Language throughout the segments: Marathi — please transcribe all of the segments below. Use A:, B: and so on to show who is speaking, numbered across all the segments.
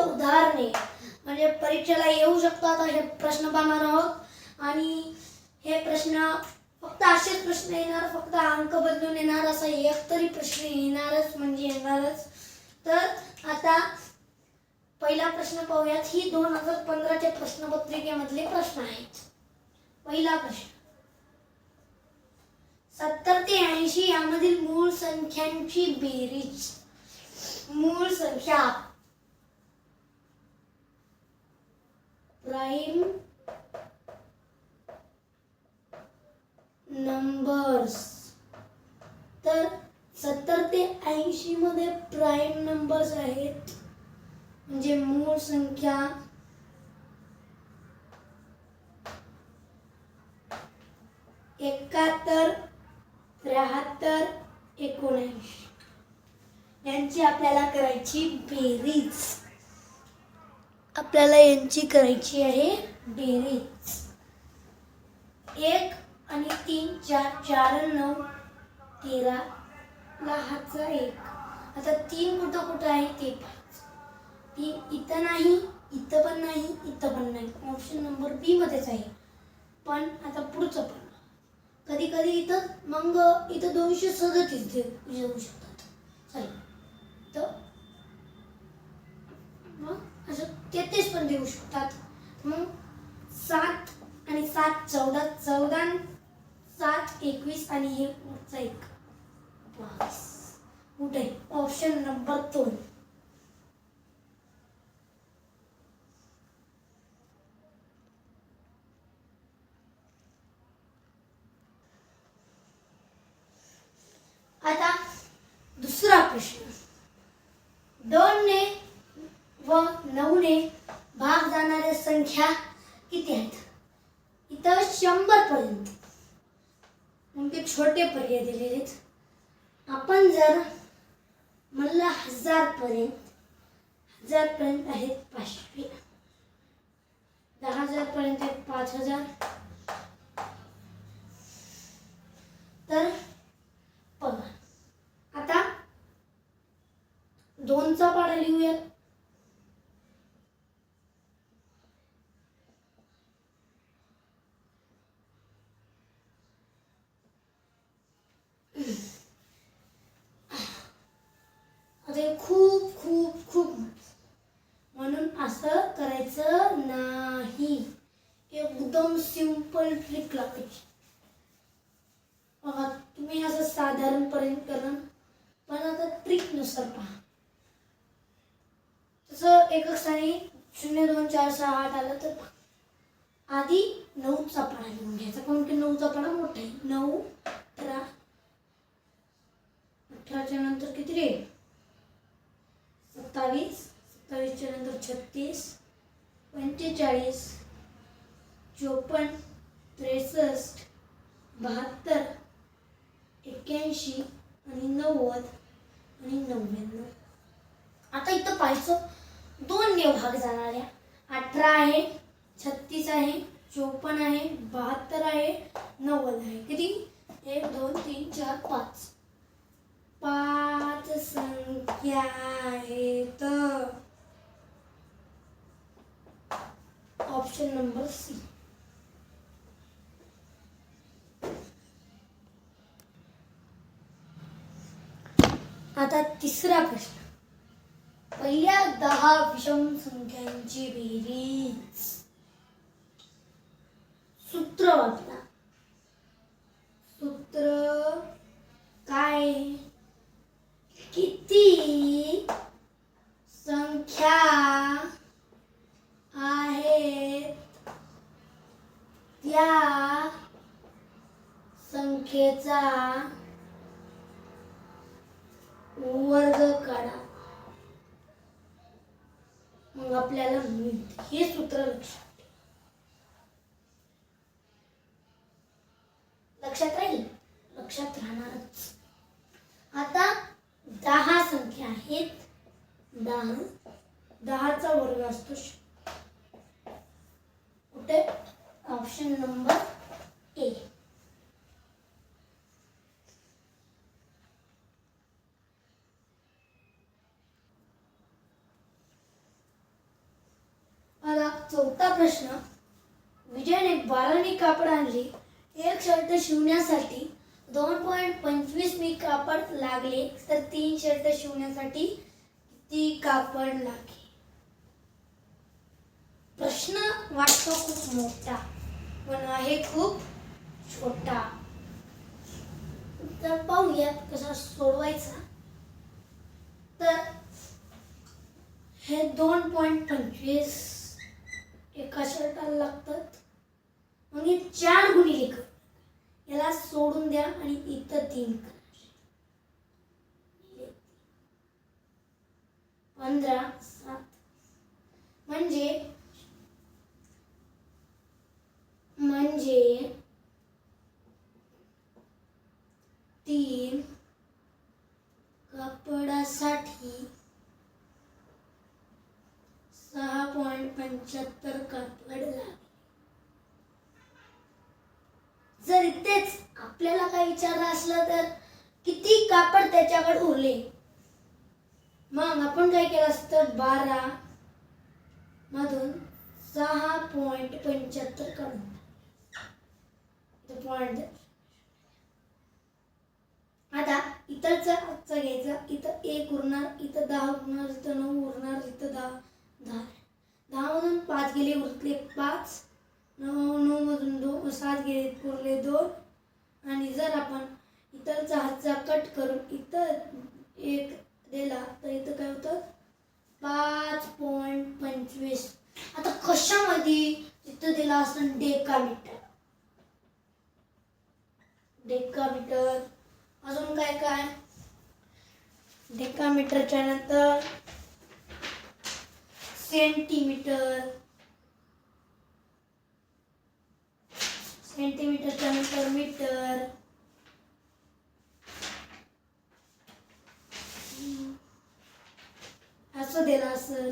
A: उदाहरणे. म्हणजे परीक्षेला येऊ शकतात असे प्रश्न पाहणार आहोत. आणि हे प्रश्न फक्त असेच प्रश्न येणार फक्त अंक बदलून येणार असा एक तरी प्रश्न येणारच म्हणजे येणारच. तर आता पहिला प्रश्न पाहूयात. ही दोन हजार पंधराच्या प्रश्नपत्रिकेमधले प्रश्न आहेत. पहिला प्रश्न. सत्तर ते ऐंशी यामधील मूळ संख्यांची बेरीज. मूळ संख्या. Prime numbers. तर सत्तर ते ऐंशी मध्ये प्राईम नंबर्स आहेत. म्हणजे मूळ संख्या एकाहत्तर त्र्याहत्तर एकोणऐंशी. यांची आपल्याला करायची बेरीज. आपल्याला यांची करायची आहे बेरीज एक आणि तीन चार चार नऊ तेरा लहाचा एक. आता तीन कुठं कुठं आहे ते पाच तीन इथं नाही इथं पण नाही इथं पण नाही. ऑप्शन नंबर बी मध्येच आहे. पण आता पुढचं पण. कधी कधी इथं मग इथं दोनशे सदतीस देऊ येऊ शकतात. चालेल. तर मग असं तेहतीस पण देऊ शकतात. मग सात आणि सात चौदा चौदा सात एकवीस आणि हे वरचा एक. बावीस कुठे? ऑप्शन नंबर दोन. आता दुसरा प्रश्न दोनने व नऊने भाग जाणाऱ्या संख्या किती आहेत? इथं शंभर पर्यंत. मग ते छोटे पर्याय दिलेले आहेत. आपण जर म्हणलं हजार पर्यंत हजार पर्यंत आहेत पाचशे. दहा हजार पर्यंत आहेत पाच हजार तर बघा आता दोनचा पाडा लिहूयात आता हे खूप खूप खूप. म्हणून असं करायचं नाही. एकदम सिंपल ट्रिक लावायची बघा तुम्ही असं साधारणपर्यंत करा पण आता ट्रिकनुसार पहा. तसं एक स्थानी शून्य दोन चार सहा आठ आलं तर आधी नऊचा पाडा लिहून घ्यायचा. कारण की नऊचा पाडा मोठा. आहे नऊ अठरा अठराच्या नंतर किती रे सत्तावीस सत्तावीसच्या नंतर छत्तीस पंचेचाळीस चोपन्न त्रेसष्ट बहात्तर एक्क्याऐंशी आणि नव्वद आणि नव्याण्णव आता इथं पाहायचं. दोन ने भाग जाणाऱ्या अठरा आहे छत्तीस आहे चोपन्न आहे बहात्तर आहे नव्वद आहे. किती? एक दोन तीन चार पाच. पाच संख्या आहेत. ऑप्शन नंबर सी आता तिसरा प्रश्न. पहिल्या दहा विषम संख्यांची बेरीज. सूत्र वापरा सूत्र काय? किती संख्या आहेत? त्या संख्येचा वर्ग काढा मग आपल्याला मिळते हे सूत्र लक्षात ठेवा. लक्षात राहील लक्षात राहणारच आता दहा संख्या आहेत दहा. दहाचा वर्ग असतो. कुठे? ऑप्शन नंबर ए चौथा प्रश्न. विजयने बारानी कापड आणली. एक शर्ट शिवण्यासाठी दोन पॉईंट पंचवीस मी कापड लागले तर तीन शर्ट शिवण्यासाठी ती कापड लागे. प्रश्न वाटतो खूप मोठा पण आहे खूप छोटा. तर पाहूया कसा सोडवायचा. तर हे दोन पॉईंट पंचवीस एका शर्टाला लागतात. मग हे चार गुणी कर याला सोडून द्या आणि इथं तीन करा. पंधरा सात. म्हणजे? म्हणजे? तीन. कापडासाठी सहा पॉईंट पंच्याहत्तर कापड लागले. जर इथेच आपल्याला काही विचारलं असलं तर किती कापड त्याच्याकडे उरले? मग आपण काय केलं असतं? बारा मधून सहा पॉईंट पंच्याहत्तर काढून. पॉईंट आता इथंच आजचा घ्यायचा. इथं एक उरणार इथं दहा उरणार इथं नऊ उरणार इथं दहा दहा. दहा मधून पाच गेले उरले पाच. नऊ नऊ मधून दोन सात गेले उरले दोन. आणि जर आपण इथलचा हातचा कट करून इथं एक दिला तर इथं काय होतं पाच पॉईंट पंचवीस आता कशामध्ये इथं दिला असं डेकामीटर डेकामीटर अजून काय काय डेकामीटरच्या नंतर सेंटीमीटर सेंटीमीटरच्या नंतर मीटर असं दिलं असेल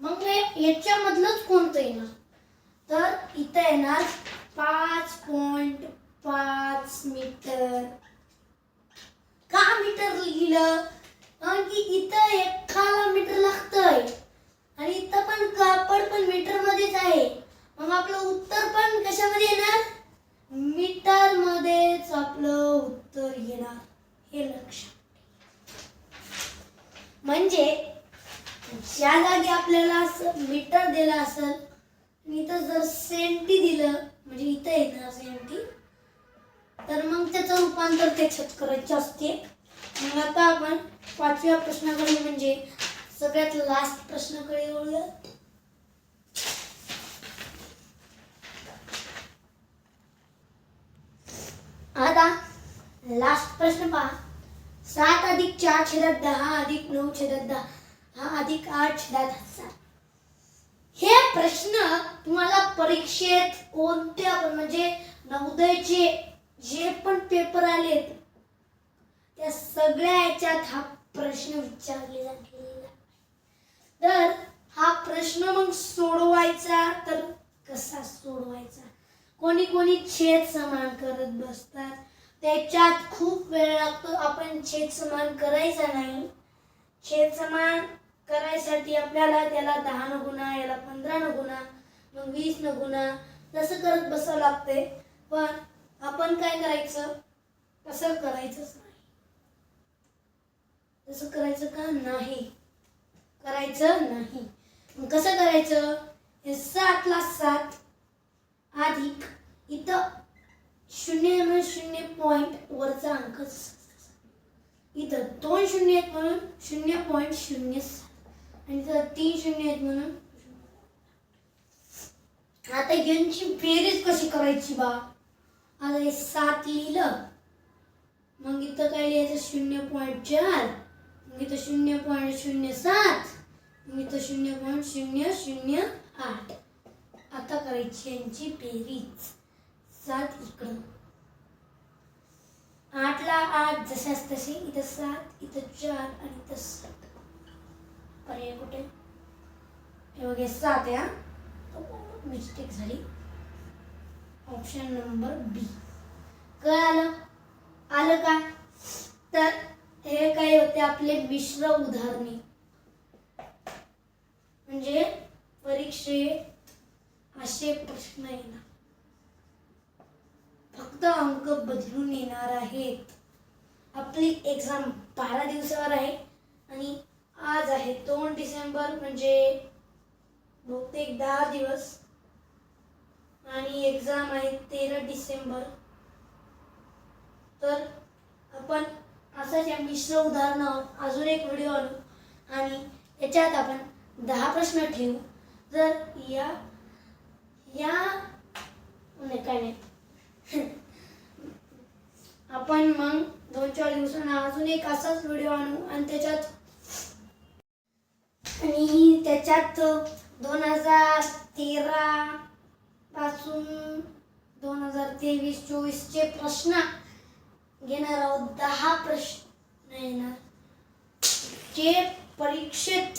A: मग याच्यामधलंच कोणतं येणार तर इथं येणार पाच पॉइंट पाच मीटर का मीटर लिहिलं? कारण की इथं एका मीटर लागतंय आणि इथं पण कापड पण मीटर मध्येच आहे मग आपलं उत्तर पण कशामध्ये येणार मीटर मध्येच आपलं उत्तर येणार हे लक्षात म्हणजे ज्या जागी आपल्याला असं मीटर दिलं असेल आणि इथं जर सेंटी दिलं म्हणजे इथं येणार सेंटी तर मग त्याचं रूपांतर त्याच्यात करायचे असते. मग आता आपण पाचव्या प्रश्नाकडे म्हणजे सगळ्यात लास्ट प्रश्नाकडे वळूया आता लास्ट प्रश्न पहा. सात अधिक चार छेदात दहा अधिक नऊ छेदात दहा. हा अधिक आठ छेदात सात. हे प्रश्न तुम्हाला परीक्षेत कोणत्या म्हणजे नवोदयचे जे पण पेपर आलेत त्या सगळ्या याच्यात हा प्रश्न विचारलेला गेलेला तर हा प्रश्न मग सोडवायचा तर कसा सोडवायचा? कोणी कोणी छेद समान करत बसतात. त्याच्यात खूप वेळ लागतो. आपण छेद समान करायचा नाही. छेद समान करायसाठी आपल्याला त्याला दहा न गुणा याला पंधरा न गुणा मग वीस न गुणा तसं करत बसावं लागते पण आपण काय करायचं? तसं करायचंच नाही. तसं करायचं का नाही? करायचं नाही. मग कसं करायचं? हे सातला सात अधिक इथं शून्य शून्य पॉईंट वरचा अंक इथं दोन शून्य आहेत म्हणून शून्य पॉईंट शून्य सात. आणि इथं तीन शून्य आहेत म्हणून आता यांची बेरीज कशी करायची बा? आता हे सात लिहिलं. मग इथं काय लिहायचं? शून्य पॉईंट चार. मग इथं शून्य पॉईंट शून्य सात. मग इथं शून्य पॉईंट शून्य शून्य आठ. आता करायची यांची बेरीज. सात इकडं. आठला आठ जशाच तसे इथं सात इथं चार आणि इथं सात. पर्याय कुठे? हे बघे सात या मिस्टेक झाली. ऑप्शन नंबर बी कळालं? आलं का? तर हे काय होते आपले मिश्र उदाहरणे. म्हणजे परीक्षेत असे प्रश्न येणार. फक्त अंक बदलून येणार आहेत. आपली एक्झाम बारा दिवसावर आहे आणि आज आहे दोन डिसेंबर म्हणजे बहुतेक दहा दिवस. आणि एक्झाम आहे तेरा डिसेंबर. तर आपण असाच या मिश्र उदाहरणावर अजून एक व्हिडिओ आणू. आणि याच्यात आपण दहा प्रश्न ठेवू. जर या या नाही काय नाही. आपण मग दोन चार दिवसांना अजून एक असाच व्हिडिओ आणू आणि त्याच्यात आणि त्याच्यात दोन हजार तेरा पासून दोन हजार तेवीस चोवीसचे प्रश्न घेणार आहोत. दहा प्रश्न येणार. जे परीक्षेत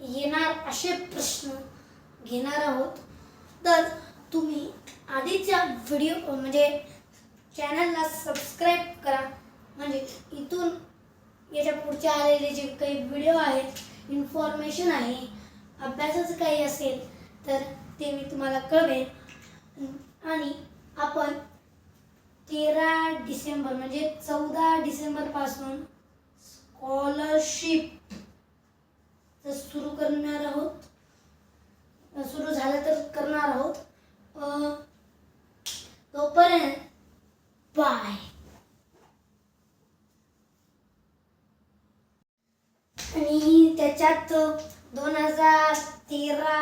A: येणार असे प्रश्न घेणार आहोत. तर तुम्ही आधीच्या व्हिडिओ म्हणजे चॅनलला सबस्क्राईब करा. म्हणजे इथून याच्या पुढचे आलेले जे काही व्हिडिओ आहेत इन्फॉर्मेशन आहे अभ्यासाचं काही असेल तर ते मी तुम्हाला कळवेन. आणि आपण तेरा डिसेंबर म्हणजे चौदा डिसेंबरपासून स्कॉलरशिप सुरू करणार आहोत सुरू झालं तर करणार आहोत अं, तोपर्यंत बाय आणि त्याच्यात दोन हजार तेरा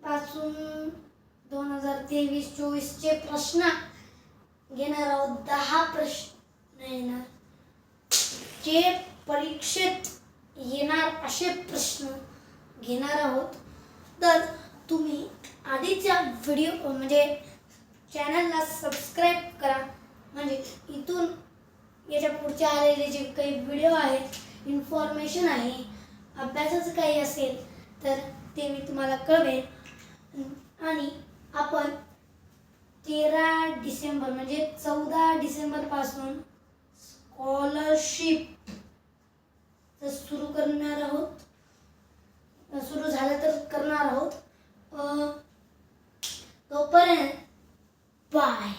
A: पासून दोन हजार तेवीस चोवीसचे प्रश्न घेणार आहोत दहा प्रश्न येणार. जे परीक्षेत येणार असे प्रश्न घेणार आहोत तर तुम्ही आधीच्या व्हिडिओ म्हणजे चॅनलला सबस्क्राईब करा. म्हणजे इथून याच्या पुढचे आलेले जे काही व्हिडिओ आहेत इन्फॉर्मेशन आहे अभ्यासाचं काही असेल तर ते मी तुम्हाला कळवेन. आणि आपण तेरा डिसेंबर म्हणजे चौदा डिसेंबरपासून स्कॉलरशिप सुरू करणार आहोत. सुरू झालं तर करणार आहोत. तोपर्यंत बाय